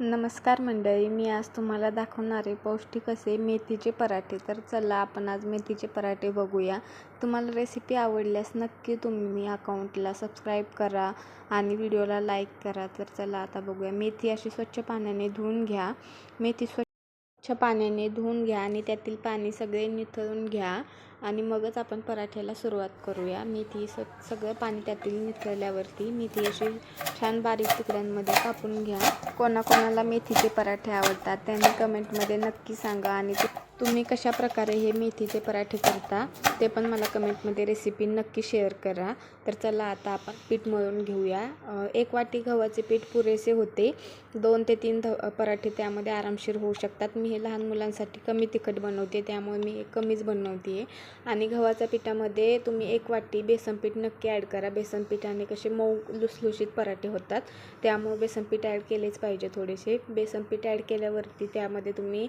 नमस्कार मंडळी मी आज तुम्हाला दाखवणार आहे पौष्टिक असे मेथीचे पराठे. तर चला आपण आज मेथीचे पराठे बघूया. तुम्हाला रेसिपी आवडल्यास नक्की तुम्ही अकाउंटला सबस्क्राईब करा आणि व्हिडिओला लाईक करा. तर चला आता बघूया. मेथी अशी स्वच्छ पाण्याने धुवून घ्या. मेथी स्वच्छ पाण्याने धुवून घ्या आणि त्यातील पाणी सगळे निथळून घ्या. आणि मगच आपण पराठ्याला सुरुवात करूया. मेथी स सगळं पाणी त्यातील निथळल्यावरती मेथी अशी छान बारीक तुकड्यांमध्ये कापून घ्या. कोणाकोणाला मेथीचे पराठे आवडतात त्यांनी कमेंटमध्ये नक्की सांगा आणि ते तुम्ही कशा प्रकारे हे मेथीचे पराठे करता ते पण मला कमेंटमध्ये रेसिपी नक्की शेअर करा. तर चला आता आपण पीठ मळून घेऊया. एक वाटी गव्हाचे पीठ पुरेसे होते. दोन ते तीन ध पराठे त्यामध्ये आरामशीर होऊ शकतात. मी हे लहान मुलांसाठी कमी तिखट बनवते त्यामुळे मी हे कमीच बनवते आहे आणि गव्हाच्या पिठामध्ये तुम्ही एक वाटी बेसन पीठ नक्की ॲड करा. बेसन पिठाने कसे मऊ लुसलुशीत पराठे होतात. त्यामुळे बेसन पीठ ॲड केलेच पाहिजे थोडेसे. बेसन पीठ ॲड केल्यावरती त्यामध्ये तुम्ही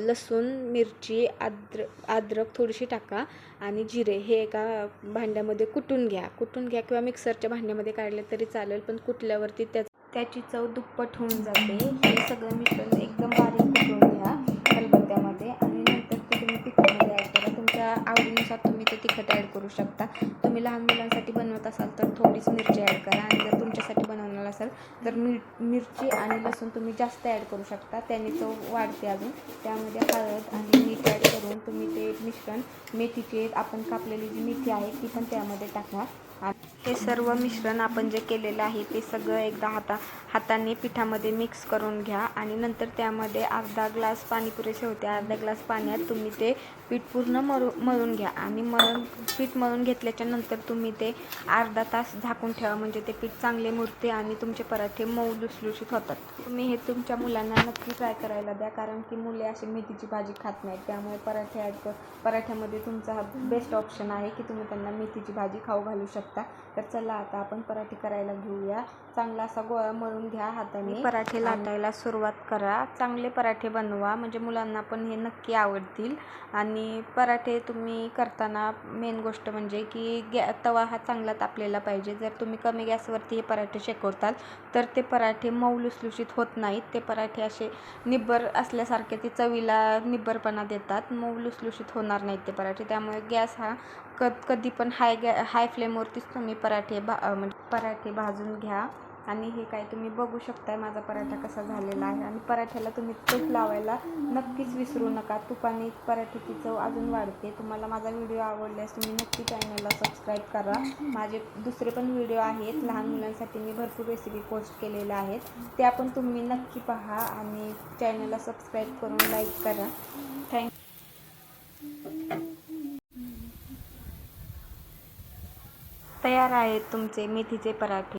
लसूण मिरची आद्र अद्रक थोडीशी टाका आणि जिरे हे एका भांड्यामध्ये कुटून घ्या. कुटून घ्या किंवा मिक्सरच्या भांड्यामध्ये काढले तरी चालेल पण कुटल्यावरती त्या त्याची चव दुप्पट होऊन जाते. हे सगळं मिश्रण एकदम बारीक कुटून घ्या. लहान मुलांसाठी बनवत असाल तर थोडीच मिरची ॲड करा. आणि जर तुमच्यासाठी बनवणार असाल तर मिर मिरची आणि लसूण तुम्ही जास्त ॲड करू शकता. त्याने चव वाढते अजून. त्यामध्ये हळद आणि मीठ ॲड करून तुम्ही ते मिश्रण मेथीचे आपण कापलेली जी मेथी आहे ती पण त्यामध्ये टाका हे सर्व मिश्रण आपण जे केलेलं आहे ते सगळं एकदा हाता हाताने पिठामध्ये मिक्स करून घ्या आणि नंतर त्यामध्ये अर्धा ग्लास पाणी पुरेसे होते. अर्धा ग्लास पाण्यात तुम्ही ते पीठ पूर्ण मरू मळून घ्या आणि मळून पीठ मळून घेतल्याच्या नंतर तुम्ही ते अर्धा तास झाकून ठेवा. म्हणजे ते पीठ चांगले मुरते आणि तुमचे पराठे मऊ लुसलुशीत होतात. तुम्ही हे तुमच्या मुलांना नक्की ट्राय करायला द्या. कारण की मुले अशी मेथीची भाजी खात नाहीत. त्यामुळे पराठे पराठ्यामध्ये तुमचा हा बेस्ट ऑप्शन आहे की तुम्ही त्यांना मेथीची भाजी खाऊ घालू शकता. तर चला आता आपण पराठे करायला घेऊया. चांगला असा गोळा मळून घ्या हाताने. पराठे लाटायला सुरुवात करा. चांगले पराठे बनवा. म्हणजे मुलांना पण हे नक्की आवडतील. आणि पराठे तुम्ही करताना मेन गोष्ट म्हणजे की गॅ तवा हा चांगला तापलेला पाहिजे. जर तुम्ही कमी गॅसवरती हे पराठे शेकवताल तर ते पराठे मऊ लुसलुशीत होत नाहीत. ते पराठे असे निब्बर असल्यासारखे ते चवीला निब्बरपणा देतात. मऊ लुसलुशीत होणार नाहीत ते पराठे. त्यामुळे गॅस हा क कधी पण हाय गॅ हाय फ्लेमवरतीच तुम्ही पराठे भा म्हणजे पराठे भाजून घ्या. आणि हे काय तुम्ही बघू शकताय माझा पराठा कसा झालेला आहे. आणि पराठ्याला तुम्ही तूप लावायला नक्कीच विसरू नका. तुपाने पराठ्याची चव अजून वाढते. तुम्हाला माझा व्हिडिओ आवडल्यास तुम्ही नक्की चॅनलला सबस्क्राईब करा. माझे दुसरे पण व्हिडिओ आहेत. लहान मुलांसाठी मी भरपूर रेसिपी पोस्ट केलेल्या आहेत. त्या पण तुम्ही नक्की पहा आणि चॅनलला सबस्क्राईब करून लाईक करा. थँक तयार आहेत तुमचे मेथीचे पराठे.